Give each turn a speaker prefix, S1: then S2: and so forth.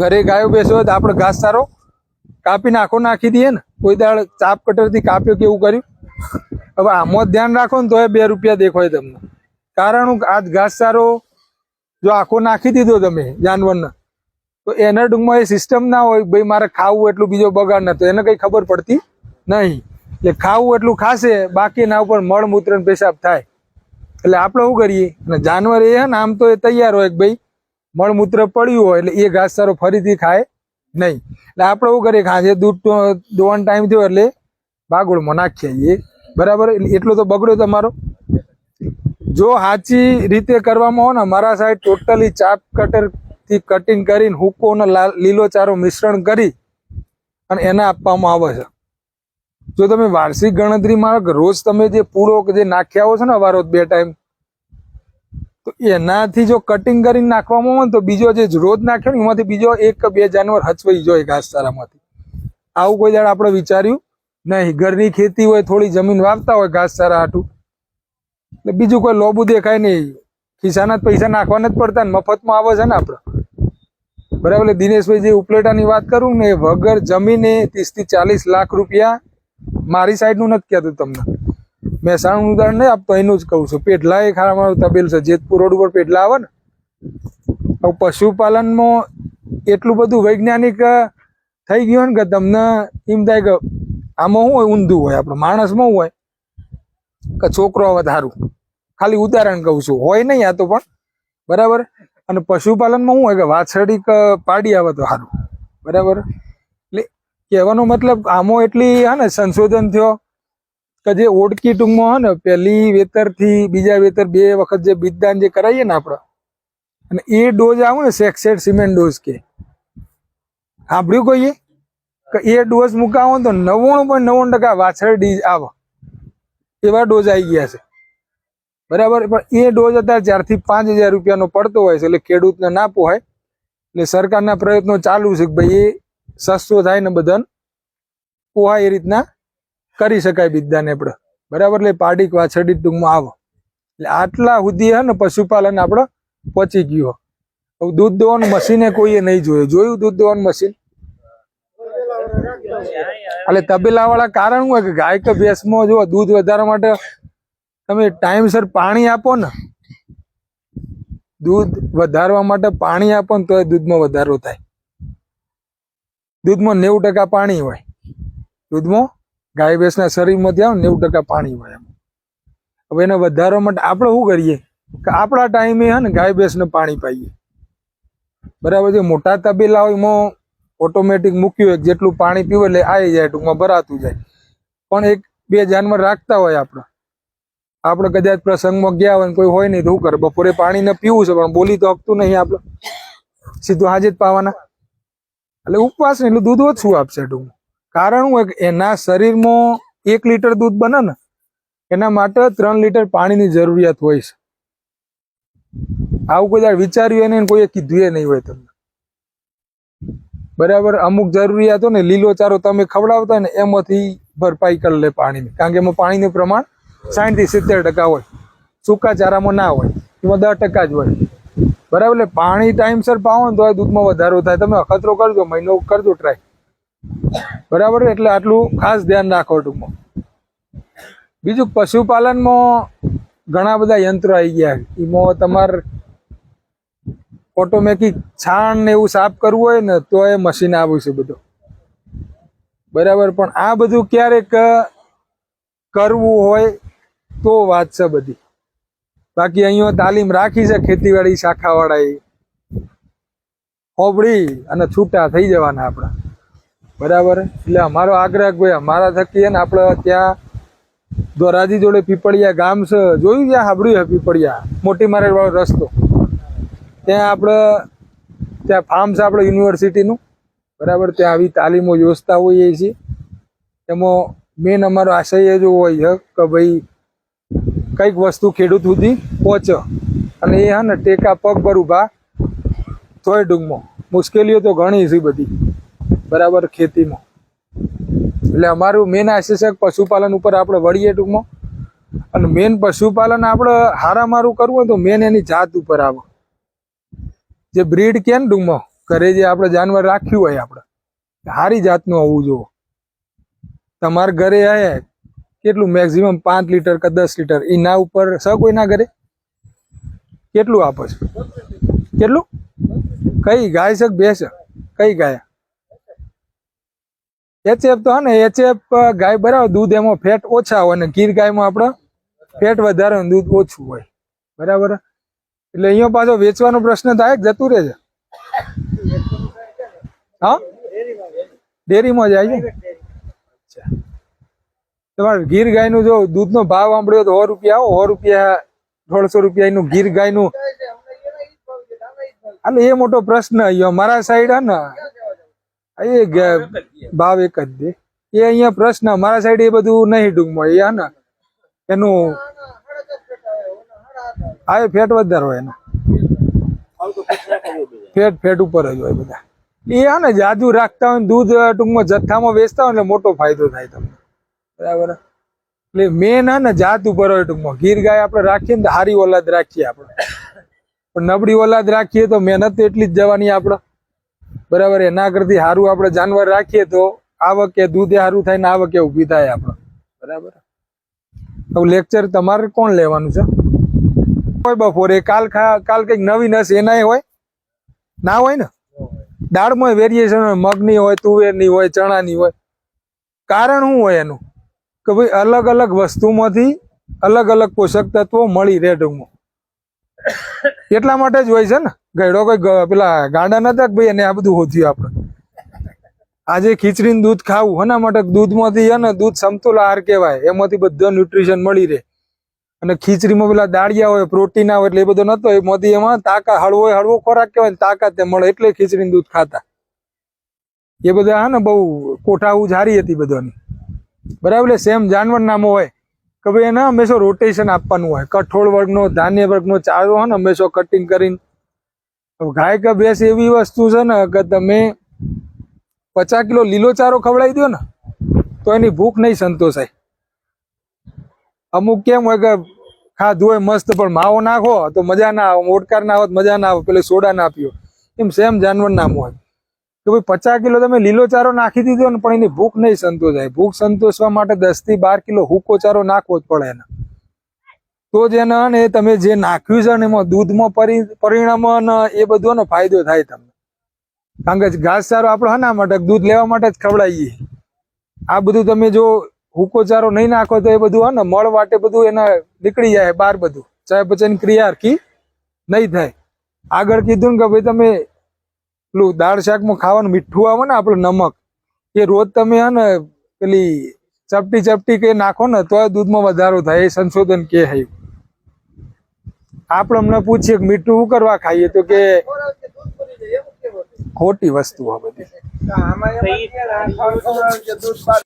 S1: ઘરે ગાયો બેસો હોય તો આપણે ઘાસ સારો કાપીને આખો નાખી દઈએ ને. કોઈ દાળ ચાપ કટરથી કાપ્યો કે એવું કર્યું. હવે આમાં જ ધ્યાન રાખો ને તો એ બે રૂપિયા દેખાય તમને. કારણ આજ આજ ઘાસચારો જો આખો નાખી દીધો તમે જાનવરને, તો એના ડુંગમાં એ સિસ્ટમ ના હોય ભાઈ મારે ખાવું એટલું બીજો બગાડ તો એને કઈ ખબર પડતી નહીં. એટલે ખાવું એટલું ખાશે, બાકી એના ઉપર મળમૂત્ર પેશાબ થાય. એટલે આપણે શું કરીએ? અને જાનવર એ ને, આમ તો એ તૈયાર હોય કે ભાઈ મળમૂત્ર પડ્યું હોય એટલે એ ઘાસચારો ફરીથી ખાય નહીં. એટલે આપણે એવું કરીએ? ખાંજે દૂધ દોવાનો ટાઈમ થયો એટલે બાગોળમાં નાખીએ એ બરાબર? એટલે તો બગડ્યો તમારો. જો સાચી રીતે કરવામાં હોય ને, મારા સાઈડ ટોટલી ચાપ કટરથી કટિંગ કરીને હુકો અને લાલ- ચારો મિશ્રણ કરી અને એને આપવામાં આવે છે. જો તમે વાર્ષિક ગણતરીમાં રોજ તમે જે પૂળો જે નાખ્યા હો છો ને, અવારો બે ટાઈમ તો એનાથી જો કટિંગ કરીને નાખવામાં આવે તો બીજો જે રોજ નાખ્યો ને એમાંથી બીજો એક બે જાનવર હચવાઈ જાય ઘાસચારામાંથી. આવું કોઈ દાડ આપણે વિચાર્યું નહીં. ઘરની ખેતી હોય, થોડી જમીન વાવતા હોય ઘાસચારા હાટું. એટલે બીજું કોઈ લોબુ દેખાય નહીં. ખિસ્સાના જ પૈસા નાખવાના જ પડતા ને મફતમાં આવે છે ને આપણે બરાબર, એટલે દિનેશભાઈ જે ઉપલેટાની વાત કરું ને વગર જમીને ત્રીસથી ચાલીસ લાખ રૂપિયા મારી સાઈડનું નથી કહેતું તમને. મહેસાણાનું ઉદાહરણ નહીં આપતો, એનું જ કહું છું. પેટલા એ ખારા મારું તબેલ છે. જેતપુર રોડ ઉપર પેટલા આવે ને હવે પશુપાલનમાં એટલું બધું વૈજ્ઞાનિક થઈ ગયું ને કે તમને એમ થાય કે આમાં શું હોય? ઊંધું હોય. આપણે માણસમાં હોય? કે છોકરો આવે સારું ખાલી ઉદાહરણ કહું છું. હોય નહીં આ તો પણ. બરાબર? અને પશુપાલનમાં શું હોય કે વાછરડી કે પાડી આવે તો સારું. બરાબર? એટલે કહેવાનો મતલબ આમાં એટલી, હે ને, સંશોધન થયો. કે જે ઓડકી ટૂંકમાં હોય ને, પહેલી વેતરથી બીજા વેતર બે વખત જે બીજદાન જે કરાવીએ ને આપણે અને એ ડોઝ આવે ને સેક્સેટ સિમેન્ટ ડોઝ કે. સાંભળ્યું કોઈએ? કે એ ડોઝ મુકાવો તો નવ્વાણું પોઈન્ટ નવ્વાણું ટકા વાછરડી આવે. એવા ડોઝ આવી ગયા છે. બરાબર? પણ એ ડોઝ અત્યારે ચારથી પાંચ હજાર રૂપિયાનો પડતો હોય છે, એટલે ખેડૂતને ના પોહાય. એટલે સરકારના પ્રયત્નો ચાલુ છે કે ભાઈ એ સસ્તો થાય ને બધાને પોહાય એ રીતના કરી શકાય બિદ્દાને આપણે બરાબર? એટલે પાડીક કે વાછરડી ટૂંકમાં આવો. એટલે આટલા સુધી હે ને પશુપાલન આપણે પહોંચી ગયું દૂધ દોવાનું મશીને કોઈએ નહીં જોયું. જોયું દૂધ દોવાનું મશીન? એટલે તબેલા વાળા કારણ હોય કે ગાય કે ભેંસમાં જો દૂધ વધારવા માટે તમે ટાઈમસર પાણી આપો ને. દૂધ વધારવા માટે પાણી આપો ને તો એ દૂધમાં વધારો થાય. દૂધમાં નેવું ટકા પાણી હોય. દૂધમાં ગાય ભેંસના શરીરમાંથી આવે નેવું ટકા પાણી હોય એમ. હવે એને વધારવા માટે આપણે શું કરીએ? કે આપણા ટાઈમે હે ને ગાય ભેંસને પાણી પાઈએ. બરાબર છે? મોટા તબેલા હોય એમાં ઓટોમેટિક મૂક્યું હોય જેટલું પાણી પીવે એટલે આવી જાય, ટૂંકમાં ભરાતું જાય. પણ એક બે જાનવર રાખતા હોય આપણે. આપણે કદાચ પ્રસંગમાં ગયા હોય કોઈ હોય નહીં તો શું કરે? બપોરે પાણી ને પીવું છે, પણ બોલી તો હકતું નહીં આપણે. સીધું હાજર પાવાના. એટલે ઉપવાસ ને એટલું દૂધ ઓછું આપશે ટૂંકમાં. કારણ હોય કે એના શરીરમાં એક લીટર દૂધ બને ને, એના માટે ત્રણ લીટર પાણીની જરૂરિયાત હોય છે. આવું કોઈ દાડ વિચાર્યું એને કોઈએ કીધું એ નહીં હોય તમને. બરાબર, અમુક જરૂરિયાતો ને લીલો ચારો તમે ખવડાવતા હોય ને, એમાંથી ભરપાઈ કરી લે પાણીની. કારણ કે એમાં પાણીનું પ્રમાણ સાઠથી સિત્તેર ટકા હોય. સૂકા ચારામાં ના હોય. એમાં દસ ટકા જ હોય. બરાબર, એટલે પાણી ટાઈમસર પાવો ને તો દૂધમાં વધારો થાય. તમે અખતરો કરજો, મહિનો કરજો ટ્રાય બરાબર એટલે આટલું ખાસ ધ્યાન રાખો ટૂંકમાં. બીજું પશુપાલનમાં ઘણા બધા યંત્રો આવી ગયા એમાં તમારે ઓટોમેટિક છાણ ને એવું સાફ કરવું હોય ને, તો એ મશીન આવ્યું છે બધું. બરાબર? પણ આ બધું ક્યારેક કરવું હોય તો વાત છે બધી. બાકી અહીંયા તાલીમ રાખી છે ખેતીવાડી શાખાવાળાએ. હોબળી અને છૂટા થઈ જવાના આપણા. બરાબર? એટલે અમારો આગ્રહ ભાઈ અમારા થકી ને આપણે ત્યાં ધોરાજી જોડે પીપળિયા ગામ છે. જોયું ત્યાં સાંભળ્યું છે પીપળિયા? મોટી મારે વાળો રસ્તો. ત્યાં આપણે ત્યાં ફાર્મ છે આપણે યુનિવર્સિટીનું. બરાબર? ત્યાં આવી તાલીમો યોજતા હોઈએ છીએ એમાં મેન અમારો આશય જ હોય છે કે ભાઈ કંઈક વસ્તુ ખેડૂત સુધી પહોંચે. અને એ હા ને ટેકા પગ પર ઊભા. તોય ટૂંકમાં મુશ્કેલીઓ તો ઘણી છે બધી. બરાબર ખેતીમાં. એટલે અમારું મેન આશય છે પશુપાલન ઉપર આપણે વળીએ ટૂંકમાં. અને મેન પશુપાલન આપણે હારામારું કરવું હોય તો મેન એની જાત ઉપર આવે. જે બ્રીડ કે ને ઘરે જે આપણે જાનવર રાખ્યું હોય આપણે સારી જાતનું હોવું જોવો તમારા ઘરે હે કેટલું મેક્સિમમ પાંચ લીટર કે દસ લીટર, એના ઉપર સ કોઈના ઘરે? કેટલું આપો છો? કેટલું? કઈ ગાય છે ભેંસ? કઈ ગાય? એચએફ તો હે ને એચએફ ગાય બરાબર, દૂધ એમાં ફેટ ઓછા હોય ને ગીર ગાયમાં આપણે ફેટ વધારે દૂધ ઓછું હોય. બરાબર? એટલે અહીંયા પાછો વેચવાનો પ્રશ્ન થાય, જતું રહે છે હા? ડેરીમાં જાય છે? તમારે ગીર ગાયનું જો દૂધનો ભાવ સાંભળ્યો તો સો રૂપિયા આવો, સો રૂપિયા દોઢસો રૂપિયાનું ગીર ગાયનું. એટલે એ મોટો પ્રશ્ન અહીંયા, મારા સાઈડ હે ને એ ભાવ એક જ દે. એ અહીંયા પ્રશ્ન મારા સાઈડ એ બધું નહીં ટૂંકમાં એ ને, એનું હા ફેટ વધારે હોય એના. ફેટ ફેટ ઉપર જ હોય બધા. એ હા ને, જાદુ રાખતા હોય દૂધ ટૂંકમાં જથ્થામાં વેચતા હોય એટલે મોટો ફાયદો થાય તમને. બરાબર? એટલે મેન હા ને, જાત ઉપર હોય ટૂંકમાં. ગીર ગાય આપણે રાખીએ ને હારી ઓલાદ રાખીએ આપણે. પણ નબળી ઓલાદ રાખીએ તો મહેનત એટલી જ જવાની આપણે. બરાબર, એના કરતી સારું આપણે જાનવર રાખીએ તો આવકે દૂધે સારું થાય ને આવકે ઊભી થાય આપણે. બરાબર? હવે લેક્ચર તમારે કોણ લેવાનું છે? હોય બપોરે, કાલ કાલ કંઈક નવી નસ એનાય હોય? ના હોય ને? દાળમાં વેરિએશન હોય, મગની હોય, તુવેરની હોય, ચણાની હોય. કારણ શું હોય એનું? કે ભાઈ અલગ અલગ વસ્તુમાંથી અલગ અલગ પોષક તત્વો મળી રહે ટૂંકમાં એટલા માટે જ હોય છે ને? ગયડો કોઈ પેલા ગાંડા નતા ભાઈ એને આ બધું હોધ્યું આપણે આજે ખીચડીનું દૂધ ખાવું એના માટે? દૂધમાંથી હે ને, દૂધ સમતુલ આહાર કહેવાય. એમાંથી બધો ન્યુટ્રિશન મળી રહે. અને ખીચડીમાં પેલા દાળિયા હોય પ્રોટીન આવે એટલે એ બધો નતો, એમાંથી એમાં તાકાત હળવો હળવો ખોરાક કહેવાય તાકાત એ મળે એટલે ખીચડીનું દૂધ ખાતા. એ બધા હા ને બહુ કોઠાવું જારી હતી બધાની. બરાબર, એટલે સેમ જાનવર નામો હોય. કે ભાઈ એને હંમેશા રોટેશન આપવાનું હોય. કઠોળ વર્ગનો, ધાન્ય વર્ગનો ચારો હોય ને, હંમેશા કટિંગ કરીને. ગાય કે ભેંસ એવી વસ્તુ છે ને કે તમે પચાસ કિલો લીલો ચારો ખવડાવી દો ને, તો એની ભૂખ નહીં સંતોષાય. અમુક કેમ હોય કે ખાધું હોય મસ્ત, પણ માવો નાખો તો મજા ના આવે મોટકાર ના આવે મજા ના આવે, પેલે સોડા ના પીઓ. એમ સેમ જાનવર નામ હોય. કે ભાઈ પચાસ કિલો તમે લીલો ચારો નાખી દીધો ને પણ એની ભૂખ નહીં સંતોષાય. ભૂખ સંતોષવા માટે દસથી બાર કિલો હુકો ચારો નાખવો જ પડે એને. તો જ એને એ તમે જે નાખ્યું છે ને એમાં દૂધમાં પરિણામ એ બધો ફાયદો થાય તમને. કારણ કે ઘાસચારો આપણે હના માટે દૂધ લેવા માટે જ ખવડાવીએ. આ બધું તમે જો હુકો ચારો નહીં નાખો તો એ બધું હે ને મળ વાટે બધું એના નીકળી જાય બહાર બધું. ચાહે પછી ક્રિયા હરખી નહીં થાય. આગળ કીધું ને કે ભાઈ તમે પેલું દાળ શાકમાં ખાવાનું મીઠું આવે ને આપણે નમક, એ રોજ તમે હે ને પેલી ચપટી ચપટી કે નાખો ને તો દૂધમાં વધારો થાય, એ સંશોધન કે હે. આપણે અમને પૂછીએ મીઠું શું કરવા ખાઈએ તો કે ખોટી વસ્તુ આ બધી.